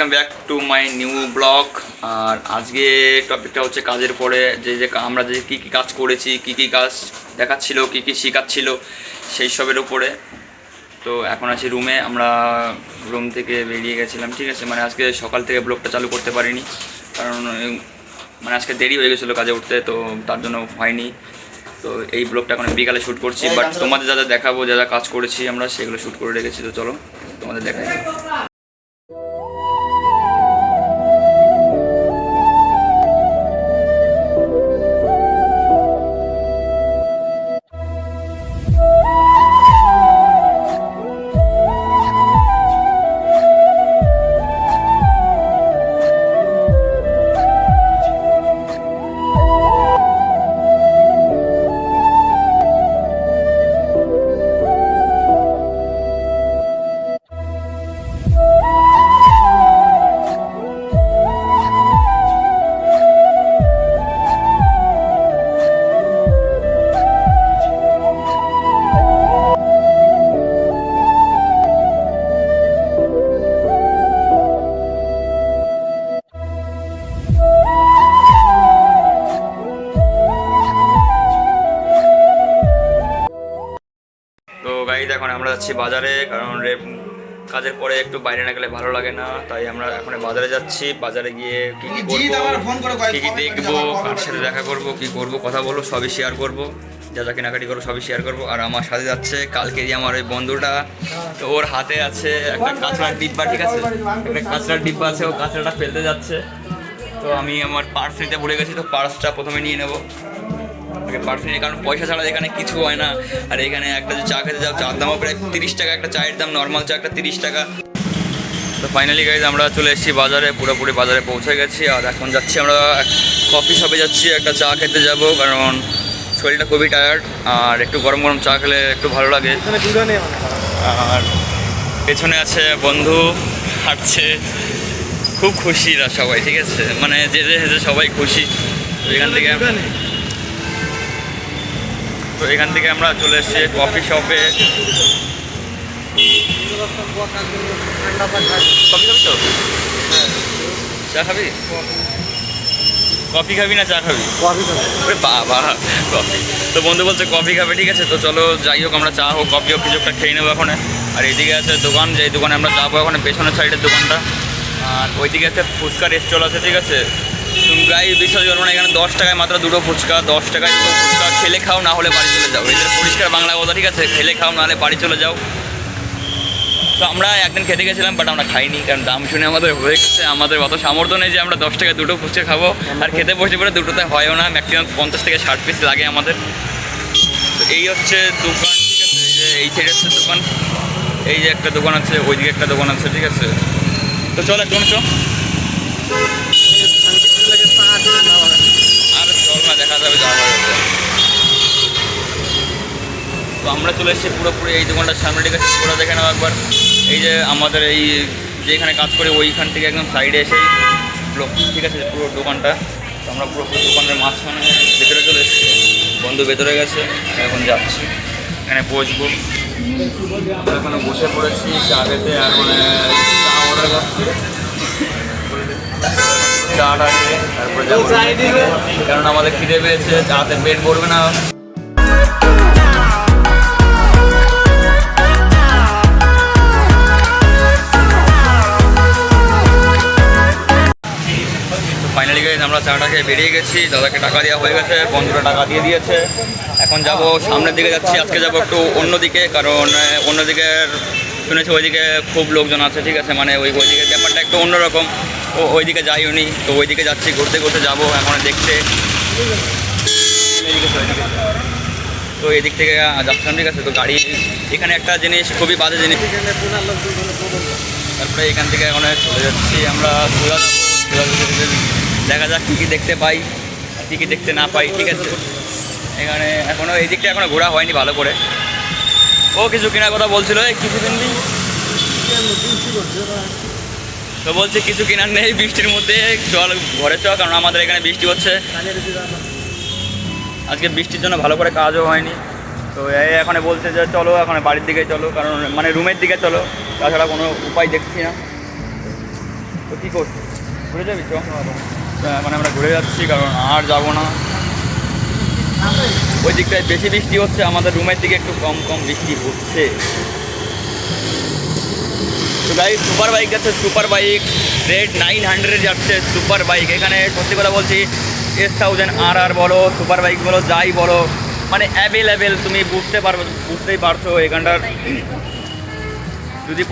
Welcome back to my new blog আর আজকে টপিকটা হচ্ছে কাজের পরে যে যে আমরা যে কী কী কাজ করেছি কী কী কাজ দেখাচ্ছিল কী কী শেখাচ্ছিল সেই সবের উপরে। তো এখন আছি রুমে আমরা রুম থেকে বেরিয়ে গেছিলাম ঠিক আছে? মানে আজকে সকাল থেকে ব্লগটা চালু করতে পারিনি কারণ মানে আজকে দেরি হয়ে গেছিল কাজে উঠতে তো তার জন্য হয়নি। তো এই ব্লগটা এখন বিকালে শ্যুট করছি বাট তোমাদের যা যা দেখাবো যা যা কাজ করেছি আমরা সেগুলো শ্যুট করে রেখেছি তো চলো তোমাদের দেখাই। এখন আমরা যাচ্ছি বাজারে কারণ কাজের পরে একটু বাইরে না গেলে ভালো লাগে না তাই আমরা এখন বাজারে যাচ্ছি। বাজারে গিয়ে কি কি করব কি কি দেখব কার সাথে দেখা করব কি করব কথা বলব সবই শেয়ার করব। যা যা কেনাকাটি করব সবই শেয়ার করব। আর আমার সাথে যাচ্ছে কালকেরই আমার ওই বন্ধুটা তো ওর হাতে আছে একটা কাঁচড়ার ডিব্বা ঠিক আছে? একটা কাঁচড়ার ডিব্বা আছে ও কাঁচড়াটা ফেলতে যাচ্ছে। তো আমি আমার পার্স নিতে ভুলে গেছি তো পার্সটা প্রথমে নিয়ে নেব। পার্স কারণ পয়সা ছাড়া এখানে কিছু হয় না। আর এখানে একটা যে চা খেতে যাও চার দামও প্রায় তিরিশ টাকা একটা চায়ের দাম নর্মাল চা একটা তিরিশ টাকা। তো ফাইনালি গাইজ আমরা চলে এসেছি বাজারে পুরোপুরি বাজারে পৌঁছে গেছি। আর এখন যাচ্ছি আমরা কফি শপে যাচ্ছি একটা চা খেতে যাব কারণ শরীরটা খুবই টায়ার্ড আর একটু গরম গরম চা খেলে একটু ভালো লাগে। আর পেছনে আছে বন্ধু হাঁটছে খুব খুশিরা সবাই ঠিক আছে? মানে যে যে যে সবাই খুশি। এখান থেকে তো এখান থেকে আমরা চলে এসেছি কফি শপে কফি খাবি চা খাবি? কফি খাবি না চা খাবি? ওরে বাবা কফি তো বন্ধু বলছে কফি খাবে, ঠিক আছে? তো চলো যাই হোক, আমরা চা হোক কফি হোক, কিছু একটা খেয়ে নেব এখন। আর এইদিকে আছে দোকান যে দোকানে আমরা যাব এখন, পেছনের সাইডের দোকানটা। আর ওইদিকে আছে ফুচকার স্টল আছে, ঠিক আছে? গাই বিশ্বাস করব না এখানে দশ টাকায় মাত্র দুটো ফুচকা, দশ টাকায় দুটো ফুচকা। খেলে খাও, না হলে বাড়ি চলে যাও। এদের পরিষ্কার বাংলা কথা, ঠিক আছে? খেলে খাও, না হলে বাড়ি চলে যাও। তো আমরা একদিন খেতে গেছিলাম বাট আমরা খাইনি, কারণ দাম শুনে আমাদের হয়ে গেছে। আমাদের অত সামর্থ্য নেই যে আমরা দশ টাকায় দুটো ফুচকা খাব। আর খেতে বসে পরে দুটোতে হয়ও না। ম্যাক্সিমাম পঞ্চাশ থেকে ষাট পিস লাগে আমাদের। তো এই হচ্ছে দোকান, ঠিক আছে? এই যে এই সাইডে হচ্ছে দোকান। এই যে একটা দোকান আছে, ওইদিকে একটা দোকান আছে, ঠিক আছে? তো চল একদম চল আর চল না দেখা যাবে যাওয়া হবে তো আমরা চলে এসেছি পুরোপুরি এই দোকানটার সামনে আছে পুরো দেখে নাও একবার। এই যে আমাদের এই যেখানে কাজ করি ওইখান থেকে একদম সাইডে এসেই পুরো ঠিক আছে পুরো দোকানটা। আমরা পুরোপুরি দোকানের মাঝখানে ভেতরে চলে এসেছি। বন্ধু ভেতরে গেছে এখন যাচ্ছি। এখানে বসবো। আমরা এখানে বসে পড়েছি চা খেতে আর মানে চা অর্ডার করছি। চাটা তারপরে কারণ আমাদের খিদে পেয়েছে চাতে পেট ভরবে না। ফাইনালি আমরা চাটা খেয়ে বেরিয়ে গেছি। দাদাকে টাকা দেওয়া হয়ে গেছে বন্ধুরা টাকা দিয়ে দিয়েছে। এখন যাব সামনের দিকে যাচ্ছি আজকে যাব একটু অন্যদিকে কারণ অন্যদিকে শুনেছি ওইদিকে খুব লোকজন আছে ঠিক আছে? মানে ওই ওইদিকে ব্যাপারটা একটু অন্যরকম। ও ওইদিকে যাই উনি তো ওইদিকে যাচ্ছি ঘুরতে ঘুরতে যাব এখন দেখতে। তো, এদিক থেকে যাচ্ছিলাম ঠিক আছে? তো গাড়ি এখানে একটা জিনিস খুবই বাজে জিনিস। তারপরে এখান থেকে এখন চলে যাচ্ছি আমরা যেতে দেখা যাক কী কী দেখতে পাই, কী কী দেখতে না পাই, ঠিক আছে? এখানে এখনও এই দিকটা এখনও ঘোরা হয়নি ভালো করে। ও কিছু কেনার কথা বলছিল কিছু তো বলছে কিছু কেনার নেই বৃষ্টির মধ্যে চল ঘরে চ কারণ আমাদের এখানে বৃষ্টি হচ্ছে। আজকে বৃষ্টির জন্য ভালো করে কাজও হয়নি। তো এই এখন বলছে যে চলো, এখন বাড়ির দিকে চলো, কারণ মানে রুমের দিকে চলো। তাছাড়া কোনো উপায় দেখছি না। তো কী করছি? ঘুরে যাবি চ এখন আমরা ঘুরে যাচ্ছি, কারণ আর যাব না। ওই দিকটায় বেশি বৃষ্টি হচ্ছে, আমাদের রুমের দিকে একটু কম কম বৃষ্টি হচ্ছে। সুপার বাইক যাচ্ছে super bike red nine hundred যাচ্ছে সুপার বাইক এখানে সত্যি কথা বলছি এস থাউজেন্ড আর আর বলো সুপার বাইক বলো, যাই বলো মানে অ্যাভেলেবেল তুমি বুঝতে পারবে, বুঝতেই পারছ এখানটার। যদি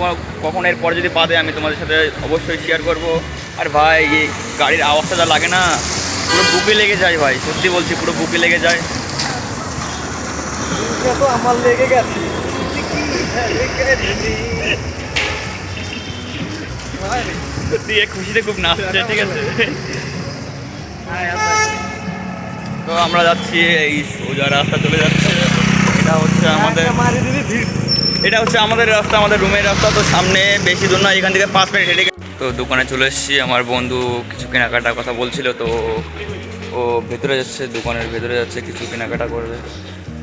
কখন এরপর যদি পাবে আমি তোমাদের সাথে অবশ্যই শেয়ার করব। আর ভাই এই গাড়ির আওয়াজটা যা লাগে না পুরো বুকে লেগে যায় ভাই সত্যি বলছি পুরো বুকে লেগে যায়। তো আমার লেগে গেছে। খুশিতে খুব নাচছে ঠিক আছে। তো আমরা যাচ্ছি এই সোজা রাস্তা চলে যাচ্ছে। এটা হচ্ছে আমাদের এটা হচ্ছে আমাদের রাস্তা আমাদের রুমের রাস্তা। তো সামনে বেশি দূর না এখান থেকে পাঁচ মিনিট হেঁটে গে- তো দোকানে চলে এসেছি। আমার বন্ধু কিছু কেনাকাটার কথা বলছিল, তো ও ভেতরে যাচ্ছে, দোকানের ভেতরে যাচ্ছে, কিছু কেনাকাটা করবে।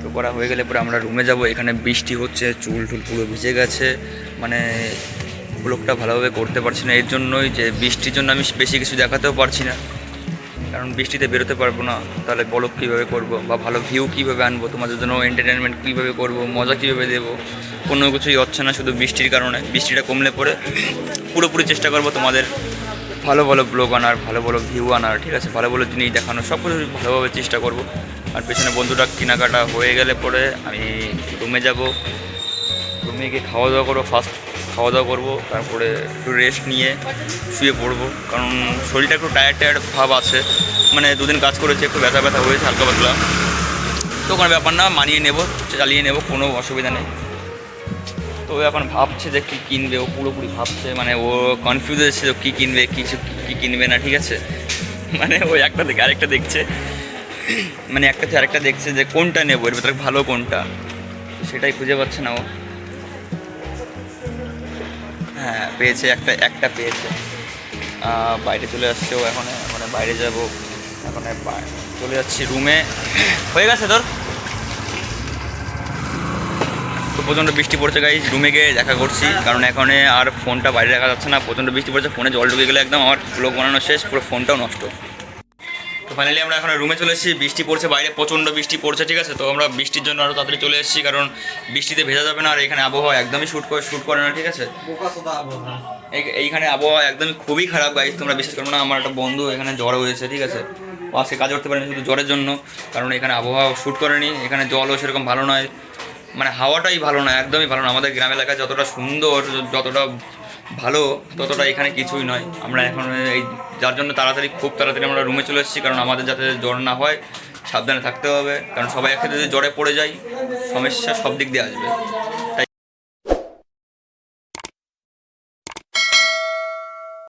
তো করা হয়ে গেলে পরে আমরা রুমে যাব। এখানে বৃষ্টি হচ্ছে, চুল টুল পুরো ভিজে গেছে। মানে ব্লগটা ভালোভাবে করতে পারছি না। এর জন্যই যে বৃষ্টির জন্য আমি বেশি কিছু দেখাতেও পারছি না। কারণ বৃষ্টিতে বেরোতে পারব না, তাহলে ব্লগ কীভাবে করব বা ভালো ভিউ কীভাবে আনব, তোমাদের জন্য এন্টারটেনমেন্ট কীভাবে করব, মজা কীভাবে দেবো, কোনো কিছুই হচ্ছে না শুধু বৃষ্টির কারণে। বৃষ্টিটা কমলে পরে পুরোপুরি চেষ্টা করব তোমাদের ভালো ভালো ব্লগ আনার, ভালো ভালো ভিউ আনার, ঠিক আছে? ভালো ভালো জিনিস দেখানোর সব কিছু ভালোভাবে চেষ্টা করব। আর পেছনে বন্ধুটা কেনাকাটা হয়ে গেলে পরে আমি রুমে যাব। গিয়ে খাওয়া দাওয়া করব ফার্স্ট খাওয়া দাওয়া করব, তারপরে একটু রেস্ট নিয়ে শুয়ে পড়ব। কারণ শরীরটা একটু টায়ার্ড টায়ার্ড ভাব আছে। মানে দুদিন কাজ করেছে, একটু ব্যথা ব্যথা হয়েছে, হালকা পাতলা। তো কোনো ব্যাপার না, মানিয়ে নেব, চালিয়ে নেব, কোনো অসুবিধা নেই। তো ও এখন ভাবছে যে কী কিনবে, ও পুরোপুরি ভাবছে মানে ও কনফিউজ হয়েছে কী কিনবে কিছু কী কিনবে না, ঠিক আছে? মানে ও একটা থেকে আরেকটা দেখছে। মানে একটা থেকে আরেকটা দেখছে যে কোনটা নেব, এর ভেতরে ভালো কোনটা? সেটাই খুঁজে পাচ্ছে না ও। হ্যাঁ পেয়েছে, একটা একটা পেয়েছে। বাইরে চলে আসছে ও এখন মানে বাইরে যাব। এখন চলে যাচ্ছি রুমে হয়ে গেছে তোর? তো প্রচণ্ড বৃষ্টি পড়ছে গাই রুমে গিয়ে দেখা করছি। কারণ এখানে আর ফোনটা বাইরে রাখা যাচ্ছে না। প্রচণ্ড বৃষ্টি পড়ছে ফোনে জল ঢুকে গেলে একদম আমার ব্লগ বানানো শেষ, পুরো ফোনটাও নষ্ট। তো ফাইনালি আমরা এখন রুমে চলে এসেছি। বৃষ্টি পড়ছে বাইরে প্রচণ্ড বৃষ্টি পড়ছে ঠিক আছে? তো আমরা বৃষ্টির জন্য আরও তাড়াতাড়ি চলে এসেছি কারণ বৃষ্টিতে ভেজা যাবে না আর এখানে আবহাওয়া একদমই শ্যুট করে শ্যুট করে না ঠিক আছে? এইখানে আবহাওয়া একদমই খুবই খারাপ গাইজ তোমরা বিশ্বাস করো না আমার একটা বন্ধু এখানে জ্বর হয়েছে ঠিক আছে? ও আজকে কাজ করতে পারেনি শুধু জ্বরের জন্য কারণ এখানে আবহাওয়া শ্যুট করেনি এখানে জলও সেরকম ভালো নয়। মানে হাওয়াটাই ভালো না একদমই ভালো না। আমাদের গ্রাম এলাকায় যতটা সুন্দর যতটা ভালো ততটা এখানে কিছুই নয়। আমরা এখন এই, যার জন্য তাড়াতাড়ি, খুব তাড়াতাড়ি আমরা রুমে চলে এসেছি, কারণ আমাদের যাতে জ্বর না হয়, সাবধানে থাকতে হবে, কারণ সবাই একসাথে যদি জ্বরে পড়ে যায় সমস্যা সব দিক দিয়ে আসবে।